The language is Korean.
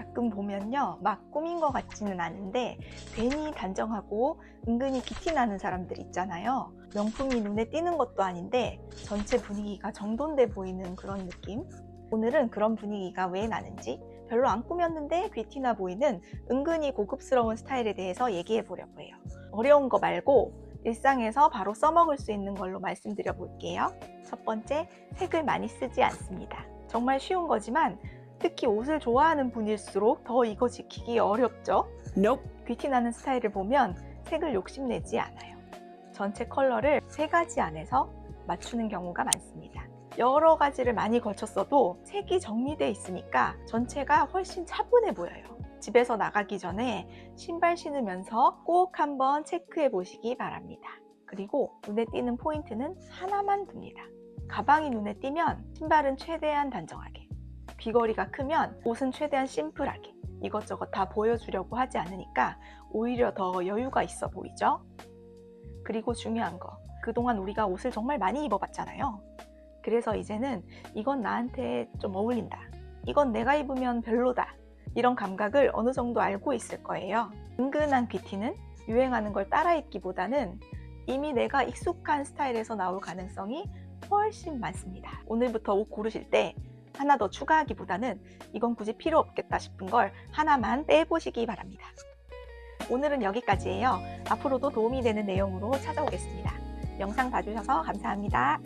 가끔 보면요. 막 꾸민 것 같지는 않은데 괜히 단정하고 은근히 기티 나는 사람들 있잖아요. 명품이 눈에 띄는 것도 아닌데 전체 분위기가 정돈돼 보이는 그런 느낌? 오늘은 그런 분위기가 왜 나는지 별로 안 꾸몄는데 귀티나 보이는 은근히 고급스러운 스타일에 대해서 얘기해 보려고 해요. 어려운 거 말고 일상에서 바로 써먹을 수 있는 걸로 말씀드려 볼게요. 첫 번째, 색을 많이 쓰지 않습니다. 정말 쉬운 거지만 특히 옷을 좋아하는 분일수록 더 이거 지키기 어렵죠? Nope. 귀티나는 스타일을 보면 색을 욕심내지 않아요. 전체 컬러를 세 가지 안에서 맞추는 경우가 많습니다. 여러 가지를 많이 걸쳤어도 색이 정리되어 있으니까 전체가 훨씬 차분해 보여요. 집에서 나가기 전에 신발 신으면서 꼭 한번 체크해 보시기 바랍니다. 그리고 눈에 띄는 포인트는 하나만 둡니다. 가방이 눈에 띄면 신발은 최대한 단정하게, 귀걸이가 크면 옷은 최대한 심플하게, 이것저것 다 보여주려고 하지 않으니까 오히려 더 여유가 있어 보이죠? 그리고 중요한 거, 그동안 우리가 옷을 정말 많이 입어봤잖아요. 그래서 이제는 이건 나한테 좀 어울린다. 이건 내가 입으면 별로다. 이런 감각을 어느 정도 알고 있을 거예요. 은근한 귀티는 유행하는 걸 따라 입기보다는 이미 내가 익숙한 스타일에서 나올 가능성이 훨씬 많습니다. 오늘부터 옷 고르실 때 하나 더 추가하기보다는 이건 굳이 필요 없겠다 싶은 걸 하나만 빼보시기 바랍니다. 오늘은 여기까지예요. 앞으로도 도움이 되는 내용으로 찾아오겠습니다. 영상 봐주셔서 감사합니다.